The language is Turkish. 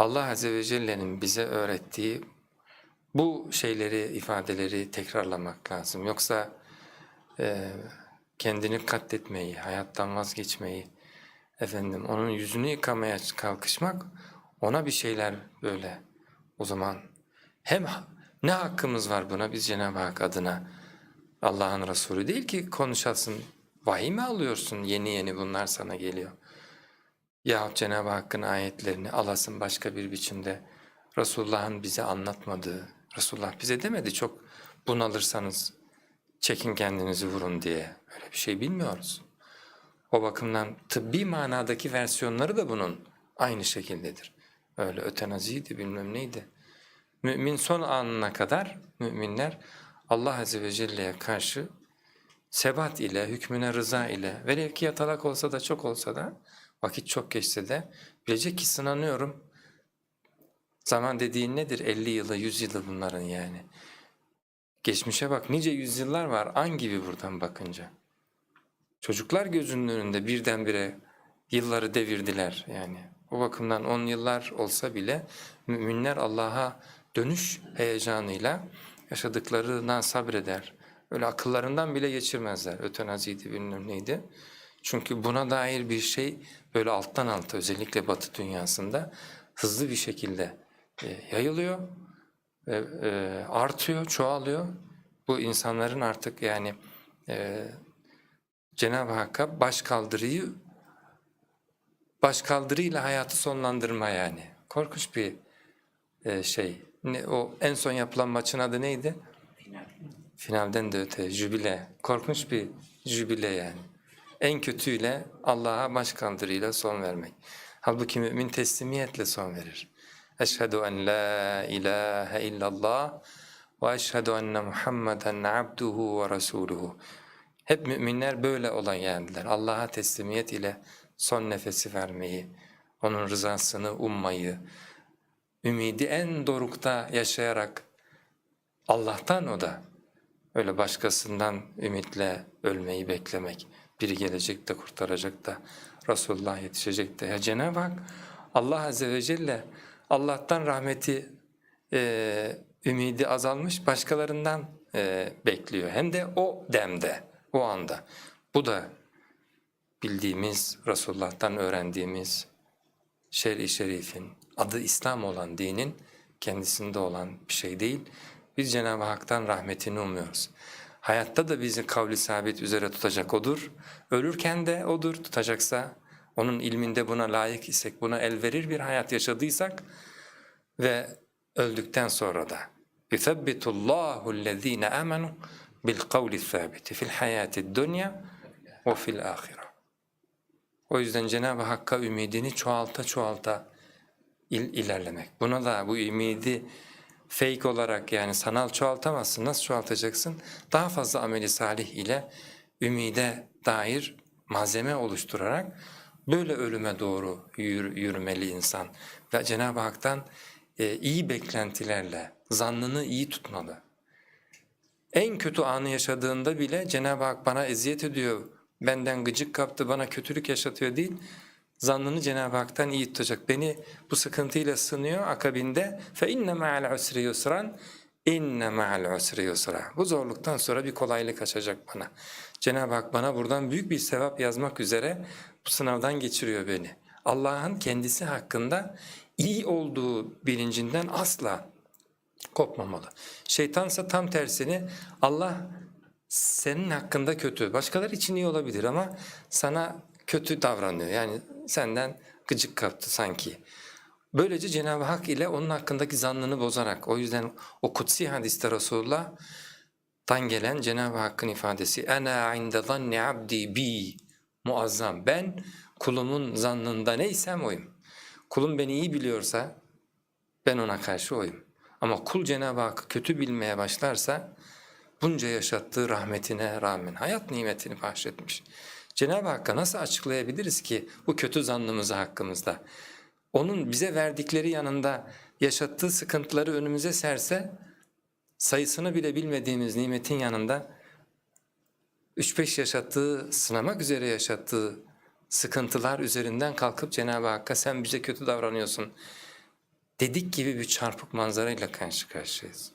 Allah Azze ve Celle'nin bize öğrettiği bu şeyleri, ifadeleri tekrarlamak lazım. Yoksa e, kendini katletmeyi, hayattan vazgeçmeyi, efendim onun yüzünü yıkamaya kalkışmak, ona bir şeyler böyle o zaman hem ne hakkımız var buna biz Cenab-ı Hak adına Allah'ın Resulü değil ki konuşasın. Vahiy mi alıyorsun yeni yeni bunlar sana geliyor. Yahut Cenab-ı Hakk'ın ayetlerini alasın başka bir biçimde. Resulullah'ın bize anlatmadığı, Resulullah bize demedi çok bunalırsanız çekin kendinizi vurun diye. Öyle bir şey bilmiyoruz. O bakımdan tıbbi manadaki versiyonları da bunun aynı şekildedir. Öyle ötenaziydi bilmem neydi. Mümin son anına kadar müminler Allah Azze ve Celle'ye karşı sebat ile, hükmüne rıza ile, velev ki yatalak olsa da çok olsa da, vakit çok geçse de bilecek ki sınanıyorum. Zaman dediğin nedir? 50 yılı, 100 yılı bunların yani. Geçmişe bak nice yüzyıllar var an gibi buradan bakınca. Çocuklar gözünün önünde birdenbire yılları devirdiler yani. O bakımdan 10 yıllar olsa bile müminler Allah'a dönüş heyecanıyla yaşadıklarına sabreder. Öyle akıllarından bile geçirmezler. Ötenaziydi bilmem neydi. Çünkü buna dair bir şey böyle alttan alta özellikle batı dünyasında hızlı bir şekilde e, yayılıyor, e, e, artıyor, çoğalıyor. Bu insanların artık yani e, Cenab-ı Hakk'a baş kaldırıyı baş kaldırıyla hayatı sonlandırma yani. Korkunç bir e, şey. Ne, o en son yapılan maçın adı neydi? Finalden de öte jübile. Korkunç bir jübile yani. En kötüyle Allah'a baş kaldırıyla son vermek. Halbuki mümin teslimiyetle son verir. Eşhedü en la ilahe illallah ve eşhedü enne Muhammeden abduhu ve resuluhu. Hep müminler böyle olan geldiler. Allah'a teslimiyet ile son nefesi vermeyi, onun rızasını ummayı, ümidi en dorukta yaşayarak Allah'tan o da öyle başkasından ümitle ölmeyi beklemek. Biri gelecek de kurtaracak da Resulullah yetişecek de. Ya Cenab-ı Hak Allah Azze ve Celle Allah'tan rahmeti e, ümidi azalmış başkalarından e, bekliyor. Hem de o demde, o anda. Bu da bildiğimiz, Resulullah'tan öğrendiğimiz şer-i şerifin, adı İslam olan dinin kendisinde olan bir şey değil. Biz Cenab-ı Hak'tan rahmetini umuyoruz. Hayatta da bizi kavli sabit üzere tutacak odur. Ölürken de odur tutacaksa, onun ilminde buna layık isek, buna el verir bir hayat yaşadıysak ve öldükten sonra da يُثَبِّتُ اللّٰهُ الَّذ۪ينَ آمَنُوا بِالْقَوْلِ الثَّابِتِ فِي الْحَيَاةِ الدُّنْيَا وَفِي الْآخِرَةِ O yüzden Cenab-ı Hakk'a ümidini çoğalta çoğalta il ilerlemek. Buna da bu ümidi fake olarak yani sanal çoğaltamazsın. Nasıl çoğaltacaksın? Daha fazla ameli salih ile ümide dair malzeme oluşturarak böyle ölüme doğru yürü, yürümeli insan. Ve Cenab-ı Hak'tan e, iyi beklentilerle zannını iyi tutmalı. En kötü anı yaşadığında bile Cenab-ı Hak bana eziyet ediyor, benden gıcık kaptı, bana kötülük yaşatıyor değil, zannını Cenab-ı Hak'tan iyi tutacak. Beni bu sıkıntıyla sınıyor akabinde fe inne ma'al usri yusran inne ma'al usri yusra. Bu zorluktan sonra bir kolaylık açacak bana. Cenab-ı Hak bana buradan büyük bir sevap yazmak üzere bu sınavdan geçiriyor beni. Allah'ın kendisi hakkında iyi olduğu bilincinden asla kopmamalı. Şeytansa tam tersini Allah senin hakkında kötü, başkaları için iyi olabilir ama sana kötü davranıyor. Yani senden gıcık kaptı sanki. Böylece Cenab-ı Hak ile onun hakkındaki zannını bozarak o yüzden o kutsi hadiste Resulullah tan gelen Cenab-ı Hakk'ın ifadesi ''Ena inde zanni abdi bi'' muazzam ben kulumun zannında neysem oyum. Kulum beni iyi biliyorsa ben ona karşı oyum. Ama kul Cenab-ı Hakk'ı kötü bilmeye başlarsa bunca yaşattığı rahmetine rağmen hayat nimetini bahşetmiş. Cenab-ı Hakk'a nasıl açıklayabiliriz ki bu kötü zannımızı hakkımızda? Onun bize verdikleri yanında yaşattığı sıkıntıları önümüze serse sayısını bile bilmediğimiz nimetin yanında 3-5 yaşattığı, sınamak üzere yaşattığı sıkıntılar üzerinden kalkıp Cenab-ı Hakk'a sen bize kötü davranıyorsun dedik gibi bir çarpık manzarayla karşı karşıyayız.